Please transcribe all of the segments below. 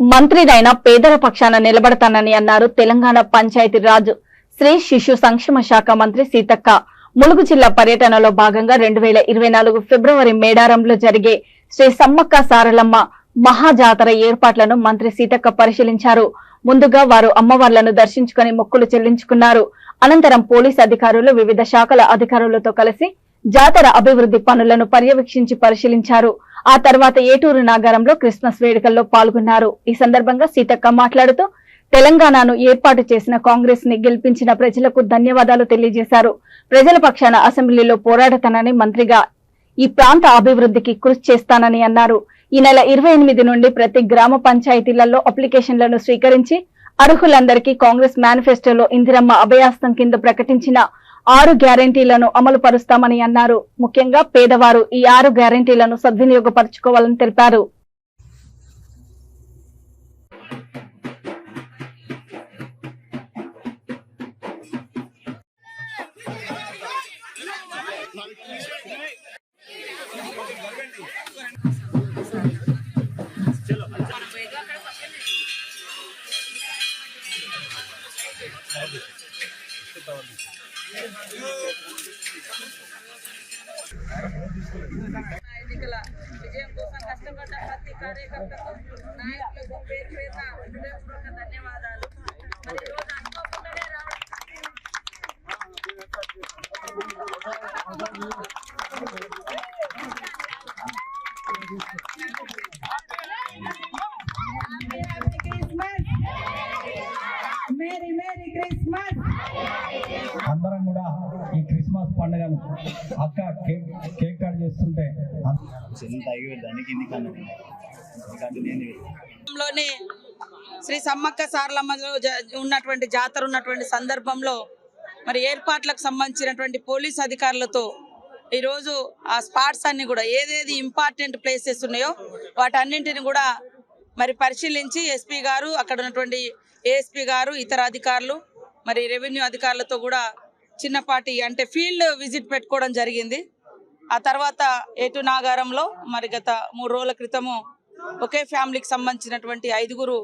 మంత్రినైనా పేదల పక్షాన నిలబడతానని అన్నారు తెలంగాణ పంచాయతీ రాజ్. శ్రీ శిశు సంక్షేమ శాఖ మంత్రి సీతక్క. ములుగు జిల్లా పర్యటనలో భాగంగా రెండు వేల ఇరవై నాలుగు ఫిబ్రవరి మేడారంలో జరిగే శ్రీ సమ్మక్క సారలమ్మ మహాజాతర ఏర్పాట్లను మంత్రి సీతక్క పరిశీలించారు. ముందుగా వారు అమ్మవార్లను దర్శించుకుని మొక్కులు చెల్లించుకున్నారు. అనంతరం పోలీస్ అధికారులు వివిధ శాఖల అధికారులతో కలిసి జాతర అభివృద్ధి పనులను పర్యవేక్షించి పరిశీలించారు. ఆ తర్వాత ఏటూరు నాగారంలో క్రిస్మస్ వేడుకల్లో పాల్గొన్నారు. ఈ సందర్భంగా సీతక్క మాట్లాడుతూ తెలంగాణను ఏర్పాటు చేసిన కాంగ్రెస్ని గెలిపించిన ప్రజలకు ధన్యవాదాలు తెలియజేశారు. ప్రజల పక్షాన అసెంబ్లీలో పోరాడతానని మంత్రిగా ఈ ప్రాంత అభివృద్ధికి కృషి చేస్తానని అన్నారు. ఈ నెల ఇరవై ఎనిమిది నుండి ప్రతి గ్రామ పంచాయతీలలో అప్లికేషన్లను స్వీకరించి అర్హులందరికీ కాంగ్రెస్ మేనిఫెస్టోలో ఇందిరమ్మ అభయాస్తం కింద ప్రకటించిన ఆరు గ్యారంటీలను అమలు పరుస్తామని అన్నారు. ముఖ్యంగా పేదవారు ఈ ఆరు గ్యారంటీలను సద్వినియోగపరచుకోవాలని తెలిపారు. ఎన్నికల విజయం కోసం కష్టపడ్డ ప్రతి కార్యకర్తకు నాయకులకు పేరు పేరున హృదయపూర్వక ధన్యవాదాలు క్రిస్మస్. అందరం కూడా ఈ క్రిస్మస్ పండుగను అక్క కేక్ కేక్ కట్ చేస్తుంటే లోనే శ్రీ సమ్మక్క సారలమ్మలో జ- ఉన్నటువంటి జాతర ఉన్నటువంటి సందర్భంలో మరి ఏర్పాట్లకు సంబంధించినటువంటి పోలీస్ అధికారులతో ఈరోజు ఆ స్పాట్స్ అన్ని కూడా ఏదేది ఇంపార్టెంట్ ప్లేసెస్ ఉన్నాయో వాటన్నింటిని కూడా మరి పరిశీలించి ఎస్పీ గారు అక్కడ ఉన్నటువంటి ఏఎస్పీ గారు ఇతర అధికారులు మరి రెవెన్యూ అధికారులతో కూడా చిన్నపాటి అంటే ఫీల్డ్ విజిట్ పెట్టుకోవడం జరిగింది. ఆ తర్వాత ఏటు నాగారంలో మరి గత మూడు రోజుల క్రితము ఒకే ఫ్యామిలీకి సంబంధించినటువంటి ఐదుగురు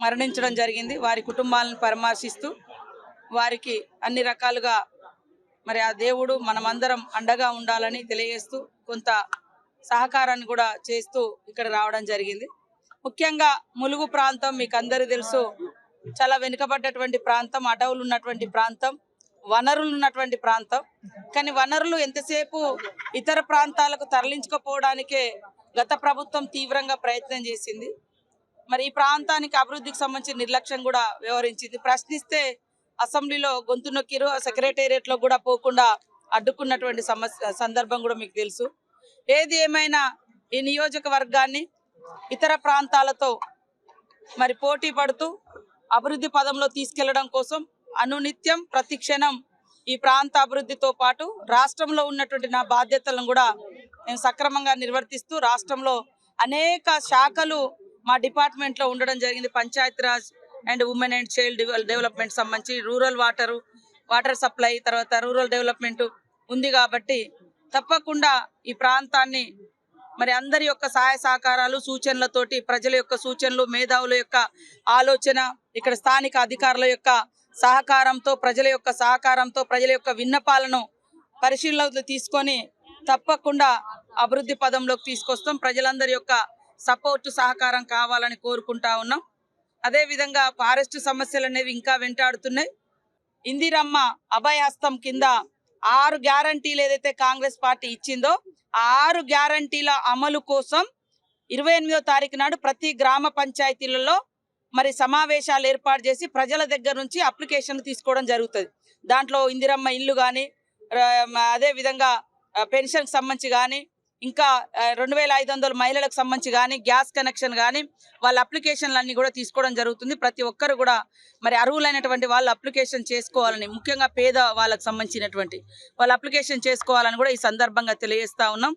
మరణించడం జరిగింది. వారి కుటుంబాలను పరామర్శిస్తూ వారికి అన్ని రకాలుగా మరి ఆ దేవుడు మనమందరం అండగా ఉండాలని తెలియజేస్తూ కొంత సహకారాన్ని కూడా చేస్తూ ఇక్కడ రావడం జరిగింది. ముఖ్యంగా ములుగు ప్రాంతం మీకు అందరూ తెలుసు. చాలా వెనుకబడ్డటువంటి ప్రాంతం అడవులు ఉన్నటువంటి ప్రాంతం వనరులు ఉన్నటువంటి ప్రాంతం. కానీ వనరులు ఎంతసేపు ఇతర ప్రాంతాలకు తరలించకపోవడానికే గత ప్రభుత్వం తీవ్రంగా ప్రయత్నం చేసింది. మరి ఈ ప్రాంతానికి అభివృద్ధికి సంబంధించిన నిర్లక్ష్యం కూడా వ్యవహరించింది. ప్రశ్నిస్తే అసెంబ్లీలో గొంతు నొక్కిరు సెక్రటేరియట్లో కూడా పోకుండా అడ్డుకున్నటువంటి సమస్య సందర్భం కూడా మీకు తెలుసు. ఏది ఏమైనా ఈ నియోజకవర్గాన్ని ఇతర ప్రాంతాలతో మరి పోటీ పడుతూ అభివృద్ధి పదంలో తీసుకెళ్ళడం కోసం అనునిత్యం ప్రతిక్షణం ఈ ప్రాంత అభివృద్ధితో పాటు రాష్ట్రంలో ఉన్నటువంటి నా బాధ్యతలను కూడా నేను సక్రమంగా నిర్వర్తిస్తూ రాష్ట్రంలో అనేక శాఖలు మా డిపార్ట్మెంట్లో ఉండడం జరిగింది. Panchayati Raj and women and child development సంబంధించి రూరల్ వాటర్ వాటర్ సప్లై తర్వాత రూరల్ డెవలప్మెంట్ ఉంది కాబట్టి తప్పకుండా ఈ ప్రాంతాన్ని మరి అందరి యొక్క సహాయ సహకారాలు సూచనలతోటి ప్రజల యొక్క సూచనలు మేధావుల యొక్క ఆలోచన ఇక్కడ స్థానిక అధికారుల యొక్క సహకారంతో ప్రజల యొక్క సహకారంతో ప్రజల యొక్క విన్నపాలను పరిశీలనలోకి తీసుకొని తప్పకుండా అభివృద్ధి పదంలోకి తీసుకొస్తాం. ప్రజలందరి యొక్క సపోర్టు సహకారం కావాలని కోరుకుంటా ఉన్నాం. అదే విధంగా ఫారెస్ట్ సమస్యలు అనేవి ఇంకా వెంటాడుతున్నాయి. ఇందిరమ్మ అభయహస్తం కింద ఆరు గ్యారంటీలు ఏదైతే కాంగ్రెస్ పార్టీ ఇచ్చిందో ఆరు గ్యారంటీల అమలు కోసం ఇరవై ఎనిమిదో తారీఖు నాడు ప్రతి గ్రామ పంచాయతీలలో మరి సమావేశాలు ఏర్పాటు చేసి ప్రజల దగ్గర నుంచి అప్లికేషన్ తీసుకోవడం జరుగుతుంది. దాంట్లో ఇందిరమ్మ ఇల్లు కానీ అదే విధంగా పెన్షన్ సంబంధించి కానీ ఇంకా రెండు వేల ఐదు వందల మహిళలకు సంబంధించి కానీ గ్యాస్ కనెక్షన్ కానీ వాళ్ళ అప్లికేషన్లు అన్ని కూడా తీసుకోవడం జరుగుతుంది. ప్రతి ఒక్కరు కూడా మరి అర్హులైనటువంటి వాళ్ళు అప్లికేషన్ చేసుకోవాలని ముఖ్యంగా పేద వాళ్ళకి సంబంధించినటువంటి వాళ్ళు అప్లికేషన్ చేసుకోవాలని కూడా ఈ సందర్భంగా తెలియజేస్తా ఉన్నాం.